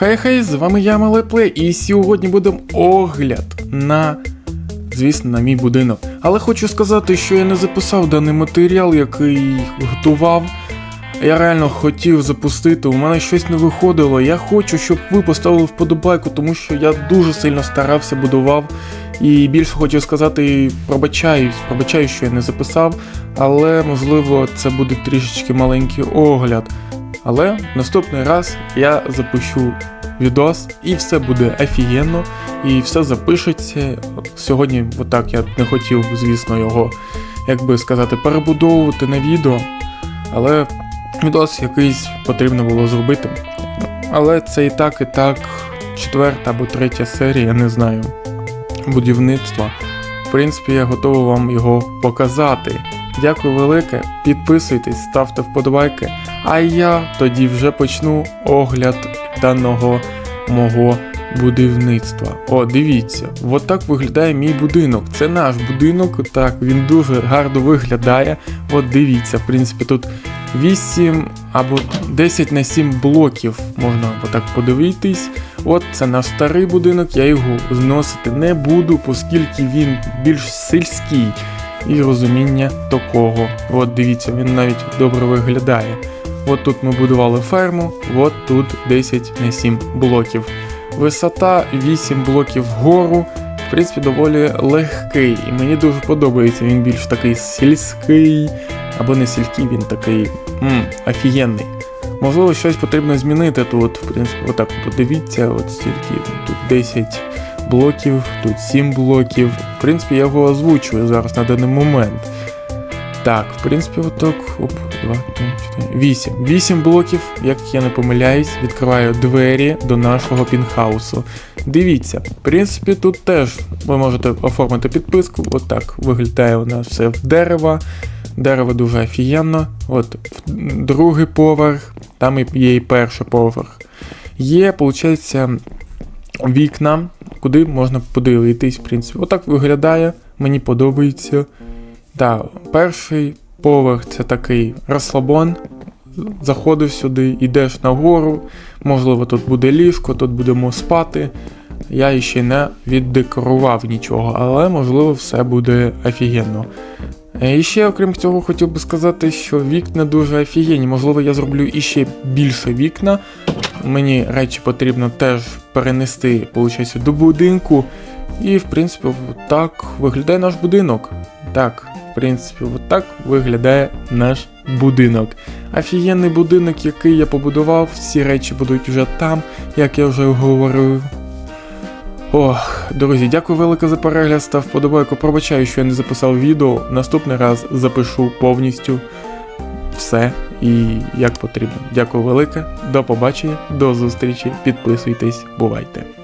Хай-хай, з вами я Малеплей, і сьогодні буде огляд на, звісно, на мій будинок. Але хочу сказати, що я не записав даний матеріал, який готував. Я реально хотів запустити, у мене щось не виходило. Я хочу, щоб ви поставили вподобайку, тому що я дуже сильно старався, будував. І більше хочу сказати, пробачаюсь, пробачаю, що я не записав, але можливо це буде трішечки маленький огляд. Але наступний раз я запущу відос, і все буде офігенно, і все запишеться. Сьогодні, отак, я не хотів, звісно, його, як би сказати, перебудовувати на відео, але відос якийсь потрібно було зробити. Але це і так, і так, четверта або третя серія, я не знаю, будівництва. В принципі, я готовий вам його показати. Дякую велике, підписуйтесь, ставте вподобайки. А я тоді вже почну огляд даного мого будівництва. О, дивіться, от так виглядає мій будинок. Це наш будинок, так, він дуже гарно виглядає. От дивіться, в принципі, тут 8 або 10 на 7 блоків можна отак подивитись. От це наш старий будинок, я його зносити не буду, оскільки він більш сільський і розуміння такого. От дивіться, він навіть добре виглядає. От тут ми будували ферму, от тут 10 на 7 блоків. Висота 8 блоків вгору. В принципі, доволі легкий. І мені дуже подобається. Він більш такий сільський, або не сільський, він такий м, офігенний. Можливо, щось потрібно змінити тут. В принципі, отак подивіться, от стільки тут 10 блоків, тут 7 блоків. В принципі, я його озвучую зараз на даний момент. Так, в принципі, отак. Оп, 2, 3, 4, 8. 8 блоків, як я не помиляюсь, відкриваю двері до нашого пінхаусу. Дивіться, в принципі, тут теж ви можете оформити підписку. Отак виглядає у нас все в дерево. Дерево дуже офігенно. От другий поверх, там є і перший поверх. Є, виходить, вікна, куди можна подивитись, в принципі. Отак виглядає, мені подобається. Так, перший поверх це такий розслабон. Заходиш сюди, йдеш нагору, можливо, тут буде ліжко, тут будемо спати. Я ще не віддекорував нічого, але можливо все буде офігенно. Е, І ще, окрім цього, хотів би сказати, що вікна дуже офігенні. Можливо, я зроблю іще більше вікна. Мені речі потрібно теж перенести, виходить, до будинку. І, в принципі, так виглядає наш будинок. Так, в принципі, так виглядає наш будинок. Офігенний будинок, який я побудував, всі речі будуть вже там, як я вже говорив. Ох, друзі, дякую велике за перегляд, став вподобайку. Пробачаю, що я не записав відео. Наступний раз запишу повністю все і як потрібно. Дякую велике, до побачення, до зустрічі, підписуйтесь, бувайте.